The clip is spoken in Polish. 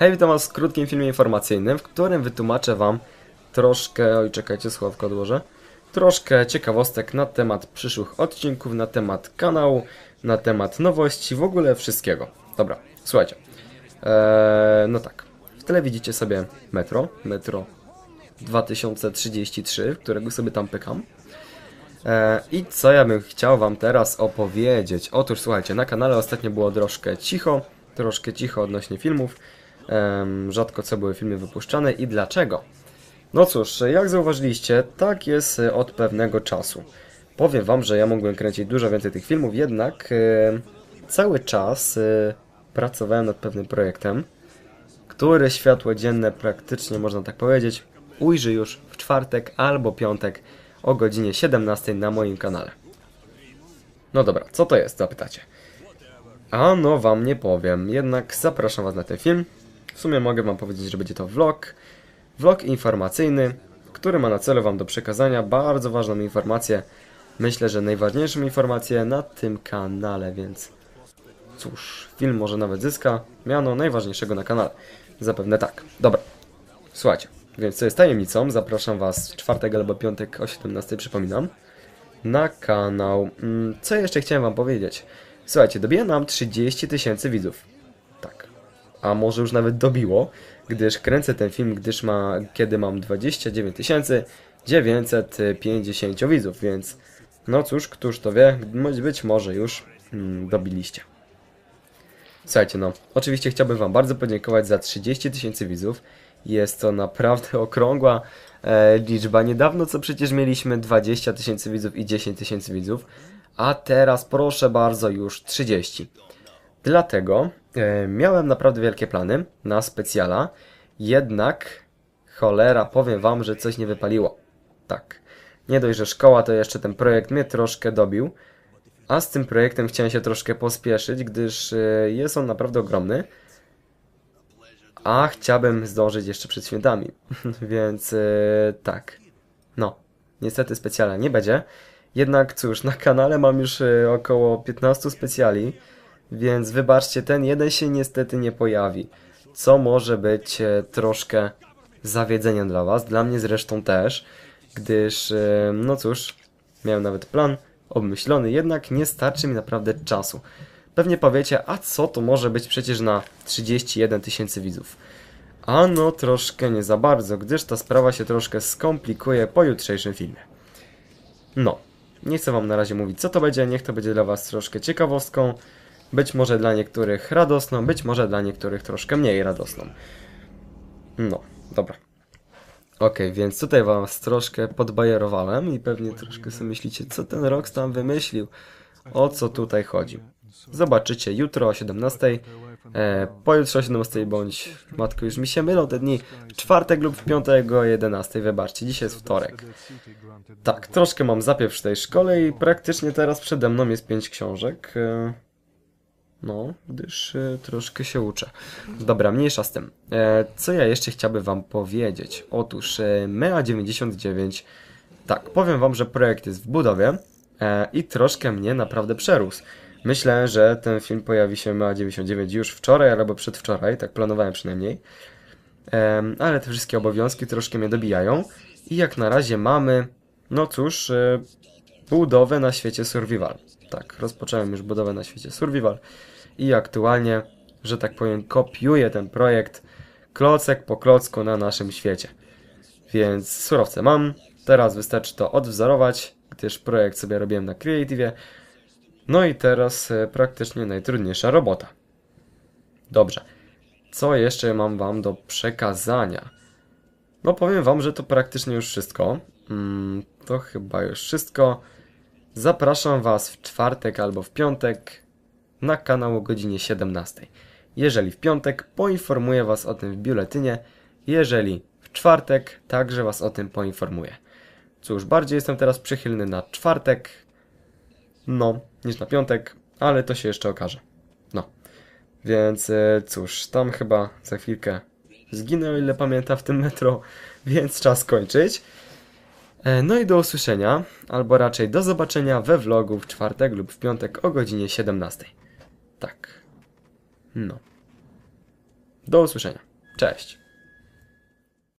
Hej, witam was w krótkim filmie informacyjnym, w którym wytłumaczę wam troszkę, oj czekajcie, sławko odłożę, troszkę ciekawostek na temat przyszłych odcinków, na temat kanału, na temat nowości, w ogóle wszystkiego. Dobra, słuchajcie. Eee, no tak, w tle widzicie sobie metro, metro 2033, którego sobie tam pykam. E, I co ja bym chciał Wam teraz opowiedzieć? Otóż słuchajcie, na kanale ostatnio było troszkę cicho, troszkę cicho odnośnie filmów. Rzadko co były filmy wypuszczane i dlaczego? No cóż, jak zauważyliście, tak jest e, od pewnego czasu. Powiem Wam, że ja mogłem kręcić dużo więcej tych filmów, jednak e, cały czas e, pracowałem nad pewnym projektem, który światło dzienne praktycznie, można tak powiedzieć, ujrzy już w czwartek albo piątek o godzinie 17 na moim kanale. No dobra, co to jest, zapytacie? A no wam nie powiem, jednak zapraszam was na ten film. W sumie mogę wam powiedzieć, że będzie to vlog. Vlog informacyjny, który ma na celu wam do przekazania bardzo ważną informację. Myślę, że najważniejszą informację na tym kanale, więc cóż, film może nawet zyska miano najważniejszego na kanale. Zapewne tak. Dobra, słuchajcie, więc co jest tajemnicą, zapraszam was w czwartek albo piątek o 17, przypominam, na kanał. Mm, Co jeszcze chciałem wam powiedzieć? Słuchajcie, dobija nam 30 tysięcy widzów. A może już nawet dobiło, gdyż kręcę ten film, gdyż ma, kiedy mam 29 950 widzów, więc no cóż, któż to wie, być może już mm, dobiliście. Słuchajcie, no, oczywiście chciałbym Wam bardzo podziękować za 30 tysięcy widzów. Jest to naprawdę okrągła e, liczba. Niedawno co przecież mieliśmy 20 tysięcy widzów i 10 tysięcy widzów, a teraz proszę bardzo już 30. Dlatego miałem naprawdę wielkie plany na specjala, jednak cholera, powiem Wam, że coś nie wypaliło. Tak, nie dość, że szkoła, to jeszcze ten projekt mnie troszkę dobił. A z tym projektem chciałem się troszkę pospieszyć, gdyż e, jest on naprawdę ogromny. A chciałbym zdążyć jeszcze przed świętami. Więc e, tak. No, niestety specjala nie będzie. Jednak cóż, na kanale mam już e, około 15 specjali. Więc wybaczcie, ten jeden się niestety nie pojawi. Co może być e, troszkę zawiedzeniem dla Was. Dla mnie zresztą też. Gdyż, e, no cóż, miałem nawet plan obmyślony, jednak nie starczy mi naprawdę czasu. Pewnie powiecie, a co to może być przecież na 31 tysięcy widzów? A no troszkę nie za bardzo, gdyż ta sprawa się troszkę skomplikuje po jutrzejszym filmie. No, nie chcę wam na razie mówić co to będzie, niech to będzie dla was troszkę ciekawostką. Być może dla niektórych radosną, być może dla niektórych troszkę mniej radosną. No, dobra. Okej, więc tutaj was troszkę podbajerowałem i pewnie troszkę sobie myślicie, co ten Rox tam wymyślił, o co tutaj chodzi. Zobaczycie jutro o 17, e, pojutrze o 17, bądź, matko, już mi się mylą te dni, w czwartek lub w piątek o 11, wybaczcie, dzisiaj jest wtorek. Tak, troszkę mam zapiew w tej szkole i praktycznie teraz przede mną jest pięć książek. E, no, gdyż e, troszkę się uczę. Dobra, mniejsza z tym. E, co ja jeszcze chciałbym wam powiedzieć? Otóż e, MEA 99, tak, powiem wam, że projekt jest w budowie e, i troszkę mnie naprawdę przerósł. Myślę, że ten film pojawi się MEA 99 już wczoraj albo przedwczoraj, tak planowałem przynajmniej. Em, ale te wszystkie obowiązki troszkę mnie dobijają i jak na razie mamy, no cóż, e, budowę na świecie survival. Tak, rozpocząłem już budowę na świecie survival i aktualnie, że tak powiem, kopiuję ten projekt klocek po klocku na naszym świecie. Więc surowce mam, teraz wystarczy to odwzorować, gdyż projekt sobie robiłem na Creative. No i teraz e, praktycznie najtrudniejsza robota. Dobrze. Co jeszcze mam wam do przekazania? No powiem wam, że to praktycznie już wszystko. Mm, to chyba już wszystko. Zapraszam was w czwartek albo w piątek na kanał o godzinie 17. Jeżeli w piątek, poinformuję was o tym w biuletynie. Jeżeli w czwartek, także was o tym poinformuję. Cóż, bardziej jestem teraz przychylny na czwartek, no, niż na piątek, ale to się jeszcze okaże. No. Więc e, cóż, tam chyba za chwilkę zginę, ile pamiętam w tym metro, więc czas kończyć. E, No i do usłyszenia, albo raczej do zobaczenia we vlogu w czwartek lub w piątek o godzinie 17. Tak. No. Do usłyszenia. Cześć!